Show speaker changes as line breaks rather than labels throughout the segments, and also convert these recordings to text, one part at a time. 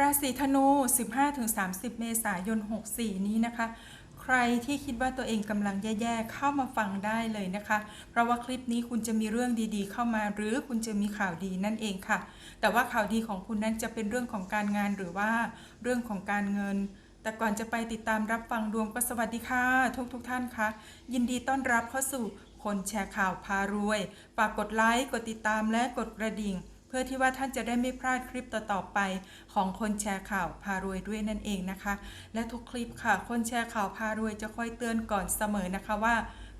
ราศีธนู 15-30 เมษายน 64 นี้นะคะ ใครที่คิดว่าตัวเองกำลังแย่ๆ เข้ามาฟังได้เลยนะคะ เพราะว่าคลิปนี้คุณจะมีเรื่องดีๆ เข้ามา หรือคุณจะมีข่าวดีนั่นเองค่ะ แต่ว่าข่าวดีของคุณนั้นจะเป็นเรื่องของการงานหรือว่าเรื่องของการเงินแต่ก่อนจะไปติดตามรับฟังดวงก็สวัสดีค่ะ ทุกทุกๆท่านคะ ยินดีต้อนรับเข้าสู่คนแชร์ข่าวพารวย ฝากกดไลค์ กดติดตามและกดกระดิ่ง เพื่อที่ว่าท่านจะได้ไม่พลาดคลิปต่อๆไปของคนแชร์ข่าวพารวยด้วยนั่นเองนะคะ และทุกคลิปค่ะ คนแชร์ข่าวพารวยจะคอยเตือนก่อนเสมอนะคะว่า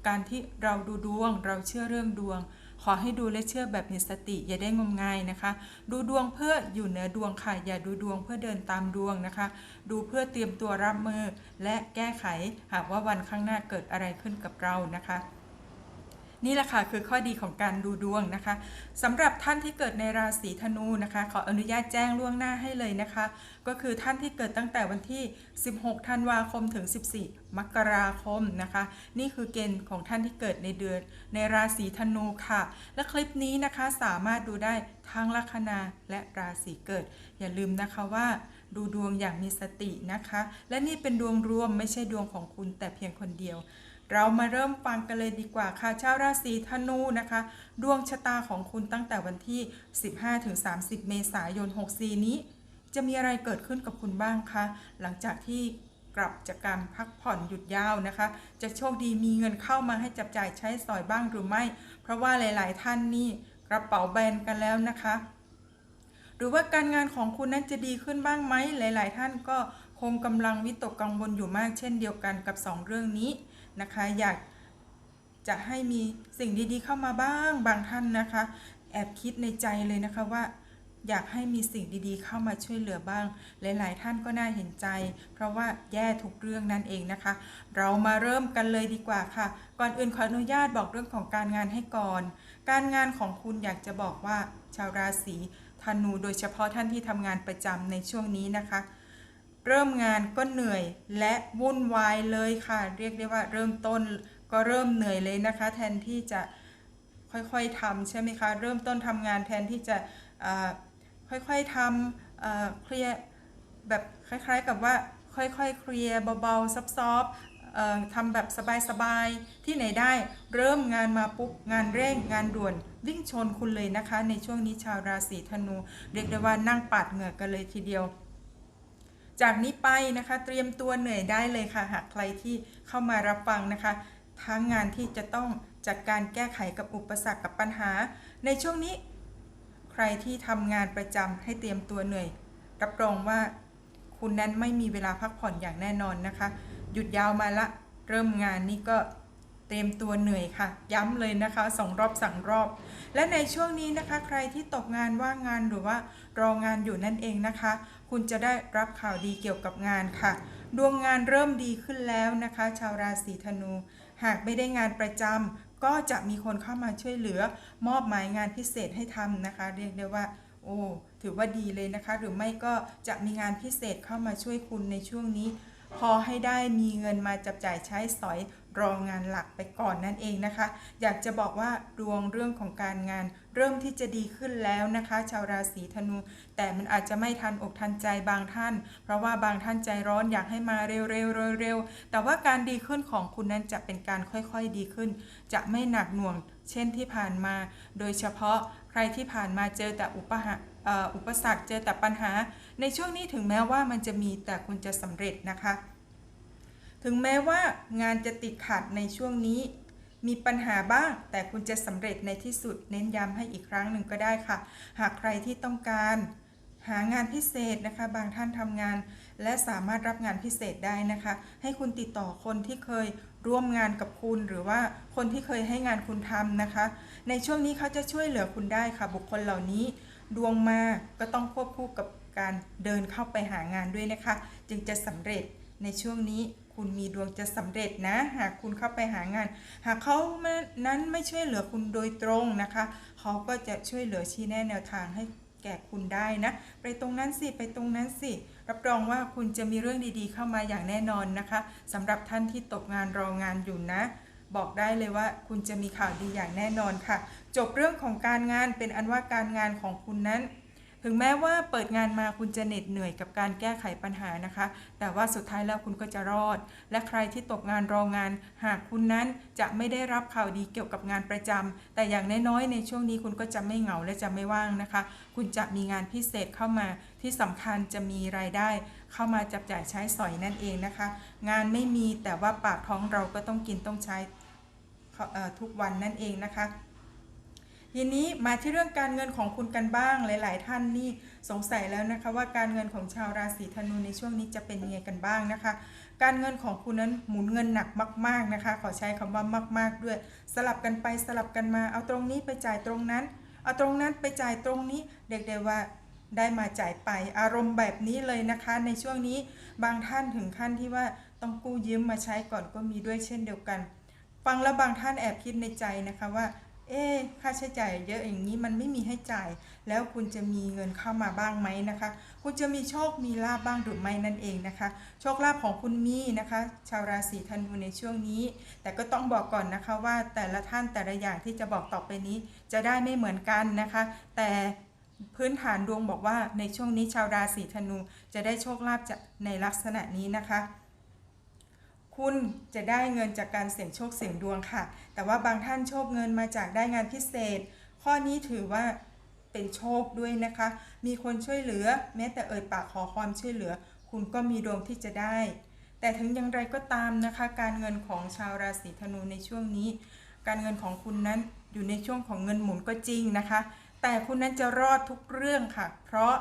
การที่เราดูดวงเราเชื่อเรื่องดวง ขอให้ดูและเชื่อแบบมีสติอย่าได้งมงายนะคะ ดูดวงเพื่ออยู่เหนือดวงค่ะอย่าดูดวงเพื่อเดินตามดวงนะคะ ดูเพื่อเตรียมตัวรับมือ และแก้ไขหากว่าวันข้างหน้าเกิดอะไรขึ้นกับเรานะคะ นี่แหละค่ะคือข้อดีของการดูดวงนะคะสำหรับท่านที่เกิดในราศีธนูนะคะ ขออนุญาตแจ้งล่วงหน้าให้เลยนะคะ ก็คือท่านที่เกิดตั้งแต่วันที่ 16 ธันวาคมถึง 14 มกราคมนะคะ นี่คือเกณฑ์ของท่านที่เกิดในเดือนในราศีธนูค่ะ และคลิปนี้นะคะสามารถดูได้ทั้งลัคนาและราศีเกิด อย่าลืมนะคะว่าดูดวงอย่างมีสตินะคะ และนี่เป็นดวงรวมไม่ใช่ดวงของคุณแต่เพียงคนเดียว เรามาเริ่มฟังกันเลยดีกว่าค่ะ ชาวราศีธนูนะคะ ดวงชะตาของคุณตั้งแต่วันที่ 15-30 เมษายน 64 นี้ จะมีอะไรเกิดขึ้นกับคุณบ้างคะ หลังจากที่กลับจากการพักผ่อนหยุดยาวนะคะ จะโชคดีมีเงินเข้ามาให้จับจ่ายใช้สอยบ้างหรือไม่ เพราะว่าหลาย ๆ ท่านนี่กระเป๋าแบนกันแล้วนะคะ หรือว่าการงานของคุณนั้นจะดีขึ้นบ้างไหม หลาย ๆ ท่านก็คงกำลังวิตกกังวลอยู่มากเช่นเดียวกันกับ 2 เรื่องนี้ นะคะ อยากจะให้มีสิ่งดีๆเข้ามาบ้างบางท่านนะคะ แอบคิดในใจเลยนะคะว่าอยากให้มีสิ่งดีๆ เข้ามาช่วยเหลือบ้าง หลาย ๆ ท่านก็น่าเห็นใจ เพราะว่าแย่ทุกเรื่องนั่นเองนะคะ เรามาเริ่มกันเลยดีกว่าค่ะ ก่อนอื่นขออนุญาตบอกเรื่องของการงานให้ก่อน การงานของคุณอยากจะบอกว่าชาวราศีธนูโดยเฉพาะท่านที่ทำงานประจำในช่วงนี้นะคะ เริ่มงานก็เหนื่อยและวุ่นวายเลยค่ะ เรียกได้ว่าเริ่มต้นก็เริ่มเหนื่อยเลยนะคะ แทนที่จะค่อยๆทำใช่ไหมคะ เริ่มต้นทำงานแทนที่จะค่อยๆทำเคลียร์แบบคล้ายๆกับว่าค่อยๆเคลียร์เบาๆซอฟๆเอ่อทำแบบสบายๆ ที่ไหนได้เริ่มงานมาปุ๊บ งานเร่งงานด่วนวิ่งชนคุณเลยนะคะ ในช่วงนี้ชาวราศีธนู เรียกได้ว่านั่งปาดเหงื่อกันเลยทีเดียว จากนี้ไปนะคะเตรียมตัวเหนื่อยได้เลยค่ะ หากใครที่เข้ามารับฟังนะคะ ทั้งงานที่จะต้องจัดการแก้ไขกับอุปสรรคกับปัญหา ในช่วงนี้ ใครที่ทำงานประจำให้เตรียมตัวเหนื่อย รับรองว่าคุณนั้นไม่มีเวลาพักผ่อนอย่างแน่นอนนะคะ หยุดยาวมาละ เริ่มงานนี่ก็ เตรียมตัวเหนื่อยค่ะ ย้ำเลยนะคะสองรอบสั่งรอบ และในช่วงนี้นะคะ ใครที่ตกงานว่างงานหรือว่ารองานอยู่นั่นเองนะคะ คุณจะได้รับข่าวดีเกี่ยวกับงานค่ะ ดวงงานเริ่มดีขึ้นแล้วนะคะ ชาวราศีธนู หากไม่ได้งานประจำก็จะมีคนเข้ามาช่วยเหลือ มอบหมายงานพิเศษให้ทำนะคะ เรียกได้ว่าโอ้ถือว่าดีเลยนะคะ หรือไม่ก็จะมีงานพิเศษเข้ามาช่วยคุณในช่วงนี้ พอให้ได้มีเงินมาจับจ่ายใช้สอย รองานหลักไปก่อนนั่นเองนะคะ อยากจะบอกว่าดวงเรื่องของการงาน เริ่มที่จะดีขึ้นแล้วนะคะ ชาวราศีธนู แต่มันอาจจะไม่ทันอกทันใจบางท่าน เพราะว่าบางท่านใจร้อนอยากให้มาเร็วๆเร็วๆแต่ว่าการดีขึ้นของคุณนั้นจะเป็นการค่อยๆดีขึ้น จะไม่หนักหน่วงเช่นที่ผ่านมา โดยเฉพาะใครที่ผ่านมาเจอแต่อุปหะอุปสรรคเจอแต่ปัญหา ในช่วงนี้ถึงแม้ว่ามันจะมีแต่คุณจะสำเร็จนะคะ ถึงแม้ว่างานจะติดขัดในช่วงนี้ มีปัญหาบ้าง แต่คุณจะสำเร็จในที่สุดเน้นย้ำให้อีกครั้งหนึ่งก็ได้ค่ะ หากใครที่ต้องการ หางานพิเศษนะคะ บางท่านทำงาน และสามารถรับงานพิเศษได้นะคะ ให้คุณติดต่อคนที่เคยร่วมงานกับคุณหรือว่าคนที่เคยให้งานคุณทำนะคะ ในช่วงนี้เขาจะช่วยเหลือคุณได้ค่ะ บุคคลเหล่านี้ ดวงมาก็ต้องควบคู่กับการเดินเข้าไปหางานด้วยนะคะ จึงจะสำเร็จในช่วงนี้ คุณมีดวงจะสำเร็จนะ หากคุณเข้าไปหางาน หากเขานั้นไม่ช่วยเหลือคุณโดยตรงนะคะ เขาก็จะช่วยเหลือชี้แนะแนวทางให้แก่คุณได้นะ ไปตรงนั้นสิ ไปตรงนั้นสิ รับรองว่าคุณจะมีเรื่องดีๆ เข้ามาอย่างแน่นอนนะคะสำหรับท่านที่ตกงานรองานอยู่นะบอกได้เลยว่าคุณจะมีข่าวดีอย่างแน่นอนค่ะ จบเรื่องของการงานเป็นอันว่าการงานของคุณนั้น ถึงแม้ว่าเปิดงานมาคุณจะเหน็ดเหนื่อยกับการแก้ไขปัญหานะคะ แต่ว่าสุดท้ายแล้วคุณก็จะรอด และใครที่ตกงานรองาน หากคุณนั้นจะไม่ได้รับข่าวดีเกี่ยวกับงานประจำแต่อย่างน้อยๆในช่วงนี้คุณก็จะไม่เหงาและจะไม่ว่างนะคะ คุณจะมีงานพิเศษเข้ามาที่สำคัญจะมีรายได้ เข้ามาจับจ่ายใช้สอยนั่นเองนะคะ งานไม่มีแต่ว่าปากท้องเราก็ต้องกินต้องใช้ทุกวันนั่นเองนะคะ ทีนี้มาที่เรื่องการเงินของคุณกันบ้าง หลาย ๆ ท่านนี่สงสัยแล้วนะคะ ว่าการเงินของชาวราศีธนูในช่วงนี้จะเป็นยังไงกันบ้างนะคะ การเงินของคุณนั้นหมุนเงินหนักมาก ๆ นะคะ ขอใช้คำว่ามาก ๆ ด้วย สลับกันไปสลับกันมา เอาตรงนี้ไปจ่ายตรงนั้น เอาตรงนั้นไปจ่ายตรงนี้เรียกได้ว่าได้มาจ่ายไปอารมณ์แบบนี้เลยนะคะ ในช่วงนี้บางท่านถึงขั้นที่ว่าต้องกู้ยืมมาใช้ก่อนก็มีด้วยเช่นเดียวกัน ฟังแล้วบางท่านแอบคิดในใจนะคะว่า เอ๊ค่าใช้จ่ายเยอะอย่างนี้มันไม่มีให้จ่าย แล้วคุณจะมีเงินเข้ามาบ้างไหมนะคะ คุณจะมีโชคมีลาบบ้างหรือไม่นั่นเองนะคะ โชคลาภของคุณมีนะคะ ชาวราศีธนูในช่วงนี้ แต่ก็ต้องบอกก่อนนะคะว่าแต่ละท่านแต่ละอย่างที่จะบอกต่อไปนี้จะได้ไม่เหมือนกันนะคะ แต่พื้นฐานดวงบอกว่าในช่วงนี้ชาวราศีธนูจะได้โชคลาภจากในลักษณะนี้นะคะ คุณจะได้เงินจากการเสี่ยงโชคเสี่ยงดวงค่ะ แต่ว่าบางท่านโชคเงินมาจากได้งานพิเศษ ข้อนี้ถือว่าเป็นโชคด้วยนะคะ มีคนช่วยเหลือ แม้แต่เอ่ยปากขอความช่วยเหลือ คุณก็มีดวงที่จะได้ แต่ถึงอย่างไรก็ตามนะคะ การเงินของชาวราศีธนูในช่วงนี้ การเงินของคุณนั้นอยู่ในช่วงของเงินหมุนก็จริงนะคะ แต่คุณนั้นจะรอดทุกเรื่องค่ะ เพราะ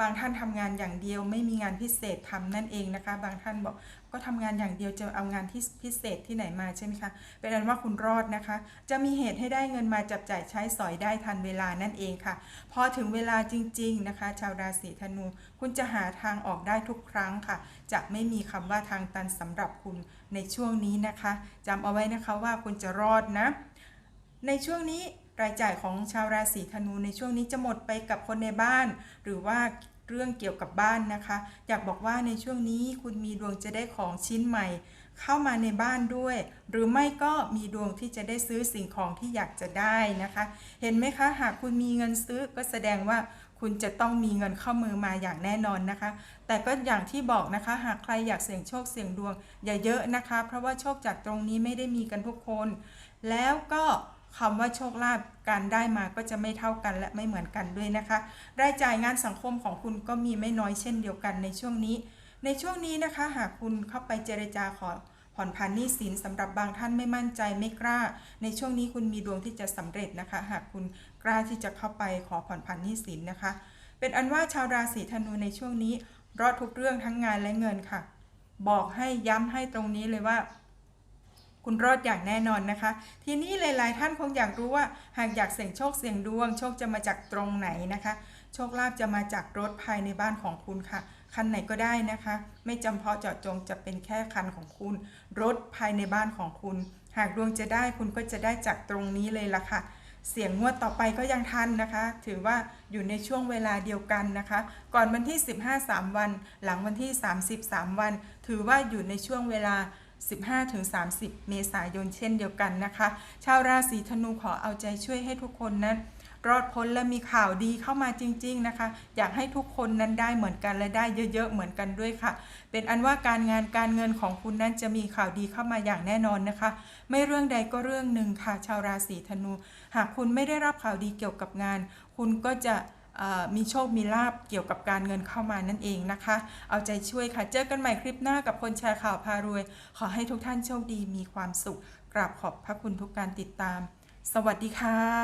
บางท่านทำงานอย่างเดียวไม่มีงานพิเศษทำนั่นเองนะคะ บางท่านบอกก็ทำงานอย่างเดียวจะเอางานที่พิเศษที่ไหนมาใช่ไหมคะเป็นอันว่าคุณรอดนะคะ จะมีเหตุให้ได้เงินมาจับจ่ายใช้สอยได้ทันเวลานั่นเองค่ะ พอถึงเวลาจริง ๆนะคะ ชาวราศีธนู คุณจะหาทางออกได้ทุกครั้งค่ะ จะไม่มีคำว่าทางตันสำหรับคุณในช่วงนี้นะคะจำเอาไว้นะคะว่าคุณจะรอดนะ ในช่วงนี้ รายจ่ายของชาวราศีธนูในช่วงนี้จะหมดไปกับคนในบ้าน หรือว่าเรื่องเกี่ยวกับบ้านนะคะ อยากบอกว่าในช่วงนี้คุณมีดวงจะได้ของชิ้นใหม่ เข้ามาในบ้านด้วย หรือไม่ก็มีดวงที่จะได้ซื้อสิ่งของที่อยากจะได้นะคะ เห็นไหมคะ หากคุณมีเงินซื้อก็แสดงว่าคุณจะต้องมีเงินเข้ามือมาอย่างแน่นอนนะคะ แต่ก็อย่างที่บอกนะคะ หากใครอยากเสี่ยงโชคเสี่ยงดวง อย่าเยอะนะคะ เพราะว่าโชคจากตรงนี้ไม่ได้มีกันทุกคน แล้วก็ คำว่าโชคลาภการได้มาก็จะไม่เท่ากันและไม่เหมือนกันด้วยนะคะ รายจ่ายงานสังคมของคุณก็มีไม่น้อยเช่นเดียวกันในช่วงนี้ ในช่วงนี้นะคะ หากคุณเข้าไปเจรจาขอผ่อนผันหนี้สินสำหรับบางท่านไม่มั่นใจไม่กล้า ในช่วงนี้คุณมีดวงที่จะสำเร็จนะคะ หากคุณกล้าที่จะเข้าไปขอผ่อนผันหนี้สินนะคะ เป็นอันว่าชาวราศีธนูในช่วงนี้รอดทุกเรื่องทั้งงานและเงินค่ะ บอกให้ย้ำให้ตรงนี้เลยว่า คุณรอดอย่างแน่นอนนะคะ ทีนี้หลาย ๆ ท่านคงอยากรู้ว่า หากอยากเสี่ยงโชคเสี่ยงดวง โชคจะมาจากตรงไหนนะคะ โชคลาภจะมาจากรถภายในบ้านของคุณค่ะ คันไหนก็ได้นะคะ ไม่จำเพาะเจาะจงจะเป็นแค่คันของคุณ รถภายในบ้านของคุณ หากดวงจะได้คุณก็จะได้จากตรงนี้เลยล่ะค่ะเสียงงวดต่อไปก็ยังทันนะคะ ถือว่าอยู่ในช่วงเวลาเดียวกันนะคะ ก่อนวันที่ 15 3 วัน หลังวันที่ 30 3 วัน ถือว่าอยู่ในช่วงเวลา 15-30 เมษายนเช่นเดียวกันนะคะ ชาวราศีธนูขอเอาใจช่วยให้ทุกคนนั้นรอดพ้นและมีข่าวดีเข้ามาจริง ๆนะคะ อยากให้ทุกคนนั้นได้เหมือนกันและได้เยอะ ๆ เหมือนกันด้วยค่ะ เป็นอันว่าการงานการเงินของคุณนั้นจะมีข่าวดีเข้ามาอย่างแน่นอนนะคะ ไม่เรื่องใดก็เรื่องหนึ่งค่ะ ชาวราศีธนู หากคุณไม่ได้รับข่าวดีเกี่ยวกับงาน คุณก็จะ มีโชคมีลาบเกี่ยวกับการเงินเข้ามานั่นเองนะคะ เอาใจช่วยค่ะ เจอกันใหม่คลิปหน้ากับคนแชร์ข่าวพารวย ขอให้ทุกท่านโชคดีมีความสุข กราบขอบพระคุณทุกการติดตาม สวัสดีค่ะ